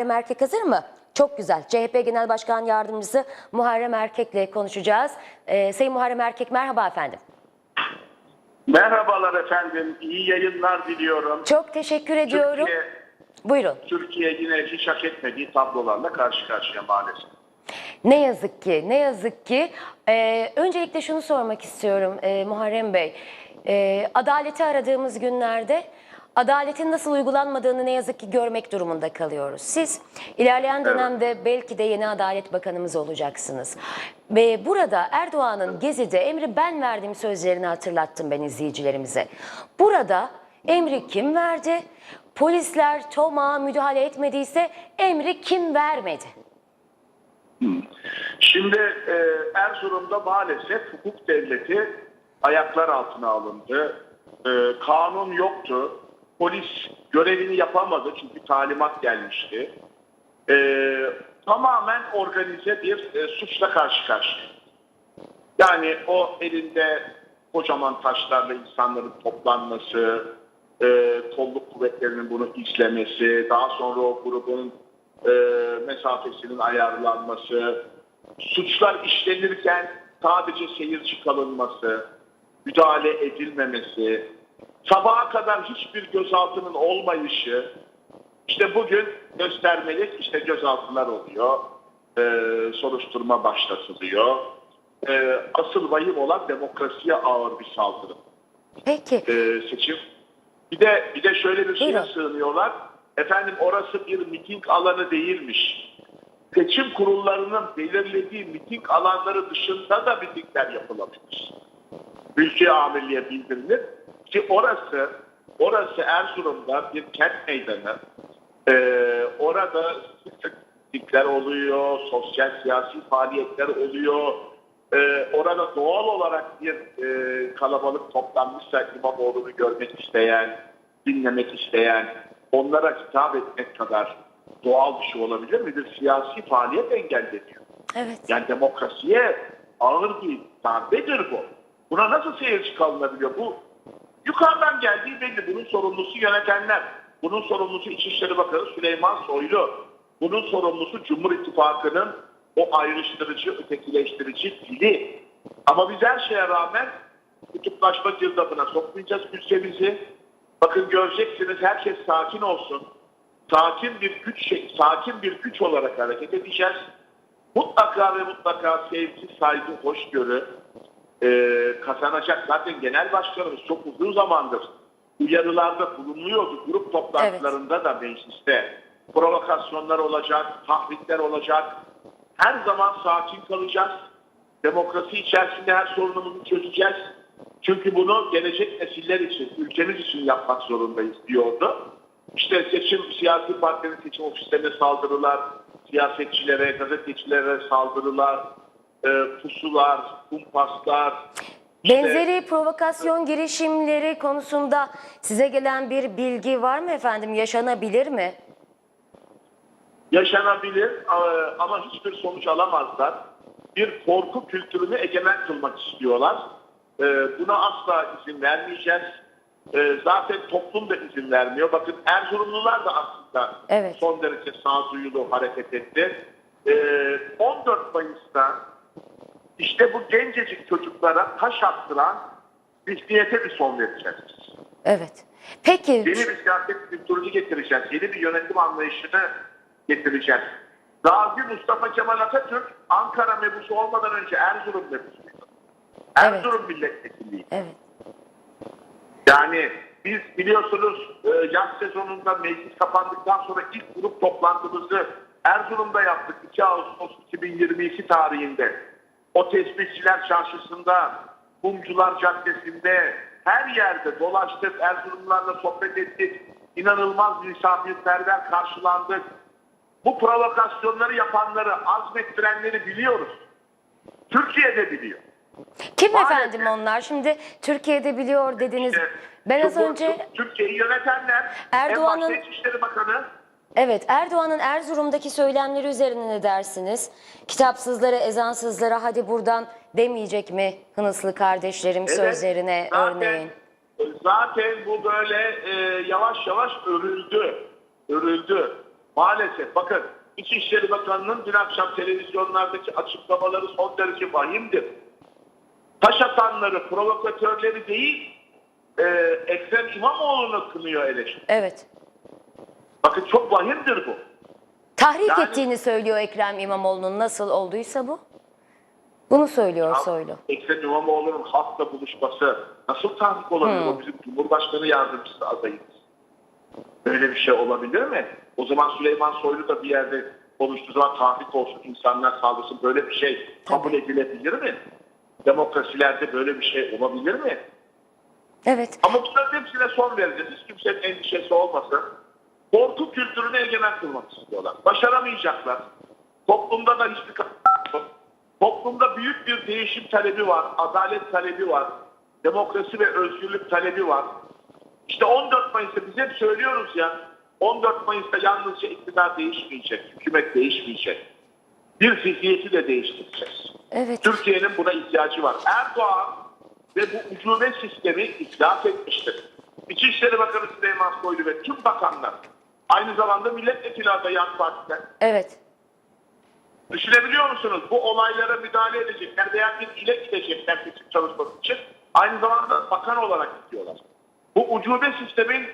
Muharrem Erkek hazır mı? Çok güzel. CHP Genel Başkan Yardımcısı Muharrem Erkek'le konuşacağız. Ee, Sayın Muharrem Erkek merhaba efendim. Merhabalar efendim. İyi yayınlar diliyorum. Çok teşekkür ediyorum. Türkiye, Buyurun. Türkiye yine hiç hak etmediği tablolarla karşı karşıya maalesef. Ne yazık ki, ne yazık ki. Ee, öncelikle şunu sormak istiyorum e, Muharrem Bey. Ee, adaleti aradığımız günlerde adaletin nasıl uygulanmadığını ne yazık ki görmek durumunda kalıyoruz. Siz ilerleyen dönemde belki de yeni Adalet Bakanımız olacaksınız. Ve burada Erdoğan'ın Gezi'de emri ben verdiğim sözlerini hatırlattım ben izleyicilerimize. Burada emri kim verdi? Polisler TOMA müdahale etmediyse emri kim vermedi? Şimdi e, Erzurum'da maalesef hukuk devleti ayaklar altına alındı. E, kanun yoktu. Polis görevini yapamadı çünkü talimat gelmişti. E, tamamen organize bir e, suçla karşı karşıya. Yani o elinde kocaman taşlarla insanların toplanması, e, kolluk kuvvetlerinin bunu izlemesi, daha sonra o grubun e, mesafesinin ayarlanması, suçlar işlenirken sadece seyirci kalınması, müdahale edilmemesi, sabaha kadar hiçbir gözaltının olmayışı, işte bugün göstermelik işte gözaltılar oluyor, e, soruşturma başlatılıyor. E, asıl vahim olan demokrasiye ağır bir saldırı Peki. e, seçim. Bir de bir de şöyle bir şeye sığınıyorlar. Efendim orası bir miting alanı değilmiş. Seçim kurullarının belirlediği miting alanları dışında da mitingler yapılabilir. Ülke amirliğe bildirilir ki orası orası Erzurum'da bir kent meydanı. Ee, orada sık sık mitingler oluyor, sosyal siyasi faaliyetler oluyor. Ee, orada doğal olarak bir e, kalabalık toplanmışsa İmamoğlu'nu görmek isteyen, dinlemek isteyen, onlara hitap etmek kadar doğal bir şey olabilir mi? Bir siyasi faaliyet engelleniyor. Evet. Yani demokrasiye ağır bir darbedir bu. Buna nasıl seyirci kalınabiliyor? Bu yukarıdan geldiği belli. Bunun sorumlusu yönetenler. Bunun sorumlusu İçişleri Bakanı Süleyman Soylu. Bunun sorumlusu Cumhur İttifakı'nın o ayrıştırıcı, ötekileştirici dili. Ama biz her şeye rağmen kutuplaşma girdabına sokmayacağız ülkemizi. Bakın göreceksiniz herkes sakin olsun. Sakin bir güç, şey- sakin bir güç olarak hareket edeceğiz. Mutlaka ve mutlaka sevgi, saygı, hoşgörü e, kazanacak. Zaten genel başkanımız çok uzun zamandır uyarılarda bulunuyordu. Grup toplantılarında da mecliste provokasyonlar olacak, tahrikler olacak. Her zaman sakin kalacağız. Demokrasi içerisinde her sorunumuzu çözeceğiz. Çünkü bunu gelecek nesiller için, ülkemiz için yapmak zorundayız diyordu. İşte seçim, siyasi partilerin seçim ofislerine saldırılar, siyasetçilere, gazetecilere saldırılar, e, pusular, kumpaslar. işte- Benzeri provokasyon girişimleri konusunda size gelen bir bilgi var mı efendim? Yaşanabilir mi? yaşanabilir e, ama hiçbir sonuç alamazlar. Bir korku kültürünü egemen kılmak istiyorlar. E, Buna asla izin vermeyeceğiz. Zaten toplum da izin vermiyor. Bakın Erzurumlular da aslında Evet. son derece sağduyulu hareket etti. E, 14 Mayıs'ta işte bu gencecik çocuklara taş attıran zihniyete bir son vereceğiz. Evet. Peki. Yeni bir siyaset kültürünü getireceğiz. Yeni bir yönetim anlayışını getireceğiz. Gazi Mustafa Kemal Atatürk Ankara mebusu olmadan önce Erzurum mebusuydu. Erzurum milletvekiliydi. Evet. Yani biz biliyorsunuz e, yaz sezonunda meclis kapandıktan sonra ilk grup toplantımızı Erzurum'da yaptık 2 Ağustos 2022 tarihinde. O tesbihçiler çarşısında, Kumcular Caddesi'nde her yerde dolaştık, Erzurumlularla sohbet ettik. İnanılmaz misafirperver karşılandık. Bu provokasyonları yapanları, azmettirenleri biliyoruz. Türkiye'de biliyor. Kim Maalesef. efendim onlar? Şimdi Türkiye'de biliyor dediniz. İşte Ben az önce Türkiye'yi yönetenler, Erdoğan'ın- İçişleri Bakanı, evet Erdoğan'ın Erzurum'daki söylemleri üzerine ne dersiniz? Kitapsızlara, ezansızlara hadi buradan demeyecek mi Hınıslı kardeşlerim Evet, sözlerine zaten- örneğin? Zaten bu böyle e, yavaş yavaş örüldü. Örüldü. maalesef bakın İçişleri Bakanı'nın dün akşam televizyonlardaki açıklamaları son derece vahimdir. Taş atanları, provokatörleri değil, e, Ekrem İmamoğlu'nu kınıyor eleştiriyor. Evet. Bakın çok vahimdir bu. Tahrik Yani- ettiğini söylüyor Ekrem İmamoğlu'nun nasıl olduysa bu. Bunu söylüyor Soylu. Ekrem İmamoğlu'nun halkla buluşması nasıl tahrik olabilir? O bizim Cumhurbaşkanı yardımcısı adayımız. Böyle bir şey olabilir mi? O zaman Süleyman Soylu da bir yerde konuştuğu zaman tahrik olsun, insanlar sağlasın. Böyle bir şey kabul edilebilir mi? Demokrasilerde böyle bir şey olabilir mi? Evet. Ama bunların hepsine son vereceğiz. Hiç kimsenin endişesi olmasın. Korku kültürünü egemen kılmak istiyorlar. Başaramayacaklar. Toplumda da hiçbir. Toplumda büyük bir değişim talebi var. Adalet talebi var. Demokrasi ve özgürlük talebi var. İşte 14 Mayıs'ta biz hep söylüyoruz ya 14 Mayıs'ta yalnızca iktidar değişmeyecek, hükümet değişmeyecek. Bir zihniyeti de değiştireceğiz. Evet. Türkiye'nin buna ihtiyacı var. Erdoğan ve bu ucube sistemi iflas etmiştir. İçişleri Bakanı Süleyman Soylu ve tüm bakanlar aynı zamanda milletvekili adayı AK Parti'den Evet. Düşünebiliyor musunuz? Bu olaylara müdahale edecekler veya bir ile gidecekler seçim çalışması için. Aynı zamanda bakan olarak gidiyorlar. Bu ucube sistemin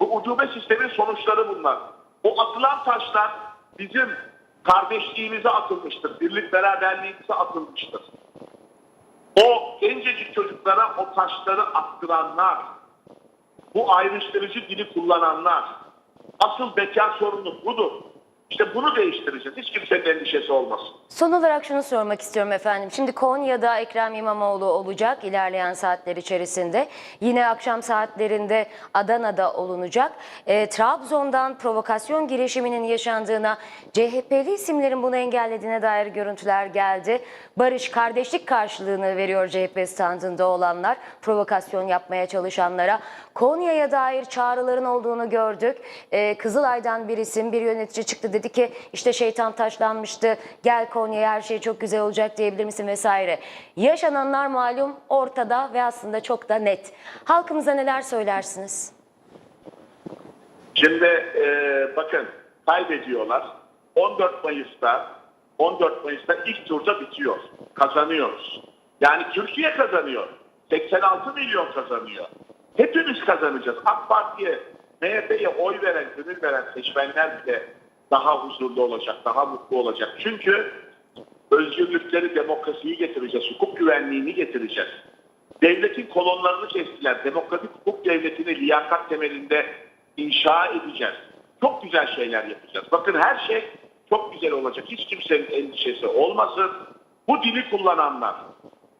bu ucube sistemin sonuçları bunlar. O atılan taşlar bizim kardeşliğimize atılmıştır. Birlik beraberliğimize atılmıştır. O gencecik çocuklara o taşları attıranlar, bu ayrıştırıcı dili kullananlar, asıl bekar sorunu budur. İşte bunu değiştireceğiz. Hiç kimsenin endişesi olmasın. Son olarak şunu sormak istiyorum efendim. Şimdi Konya'da Ekrem İmamoğlu olacak ilerleyen saatler içerisinde. Yine akşam saatlerinde Adana'da olunacak. E, Trabzon'dan provokasyon girişiminin yaşandığına, CHP'li isimlerin bunu engellediğine dair görüntüler geldi. Barış kardeşlik karşılığını veriyor CHP standında olanlar, provokasyon yapmaya çalışanlara. Konya'ya dair çağrıların olduğunu gördük. E, Kızılay'dan bir isim, bir yönetici çıktı dedi ki işte şeytan taşlanmıştı, gel Konya'ya her şey çok güzel olacak diyebilir misin vesaire. Yaşananlar malum ortada ve aslında çok da net. Halkımıza neler söylersiniz? Şimdi e, bakın kaybediyorlar. 14 Mayıs'ta 14 Mayıs'ta ilk turda bitiyor. Kazanıyoruz. Yani Türkiye kazanıyor. 86 milyon kazanıyor. Hepimiz kazanacağız. AK Parti'ye, MHP'ye oy veren, gönül veren seçmenler bile daha huzurlu olacak, daha mutlu olacak. Çünkü özgürlükleri, demokrasiyi getireceğiz, hukuk güvenliğini getireceğiz. Devletin kolonlarını kestiler. Demokratik hukuk devletini liyakat temelinde inşa edeceğiz. Çok güzel şeyler yapacağız. Bakın her şey çok güzel olacak. Hiç kimsenin endişesi olmasın. Bu dili kullananlar,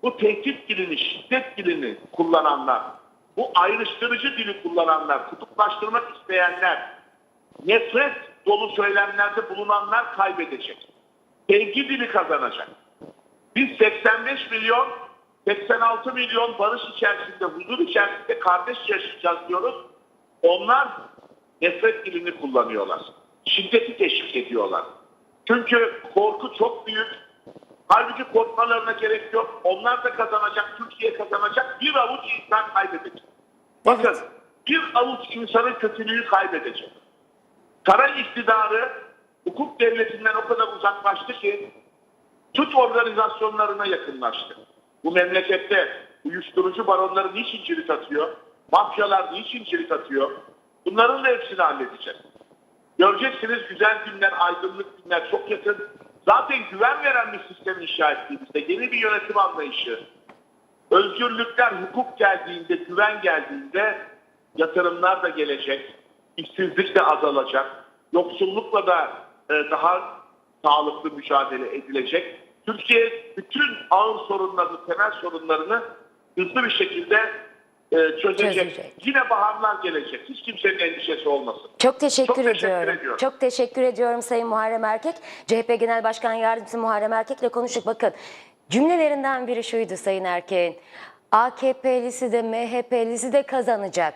bu tehdit dilini, şiddet dilini kullananlar, bu ayrıştırıcı dili kullananlar, kutuplaştırmak isteyenler, nefret dolu söylemlerde bulunanlar kaybedecek. Sevgi dili kazanacak. Biz 85 milyon, 86 milyon barış içerisinde, huzur içerisinde kardeş yaşayacağız diyoruz. Onlar nefret dilini kullanıyorlar. Şiddeti teşvik ediyorlar. Çünkü korku çok büyük. Halbuki korkmalarına gerek yok. Onlar da kazanacak, Türkiye kazanacak. Bir avuç insan kaybedecek. Bakın Evet. bir avuç insanın kötülüğü kaybedecek. Saray iktidarı hukuk devletinden o kadar uzaklaştı ki suç organizasyonlarına yakınlaştı. Bu memlekette uyuşturucu baronları niçin cirit atıyor? Mafyalar niçin cirit atıyor? Bunların da hepsini halledeceğiz. Göreceksiniz güzel günler, aydınlık günler çok yakın. Zaten güven veren bir sistem inşa ettiğimizde yeni bir yönetim anlayışı, özgürlükler, hukuk geldiğinde, güven geldiğinde yatırımlar da gelecek, işsizlik de azalacak, yoksullukla da e, daha sağlıklı mücadele edilecek. Türkiye bütün ağır sorunlarını, temel sorunlarını hızlı bir şekilde e, çözecek. Çözecek. Yine baharlar gelecek. Hiç kimsenin endişesi olmasın. Çok teşekkür, Çok teşekkür ediyorum. ediyorum. Çok teşekkür ediyorum Sayın Muharrem Erkek. CHP Genel Başkan Yardımcısı Muharrem Erkek'le konuştuk. Bakın cümlelerinden biri şuydu Sayın Erkek'in. AKP'lisi de MHP'lisi de kazanacak.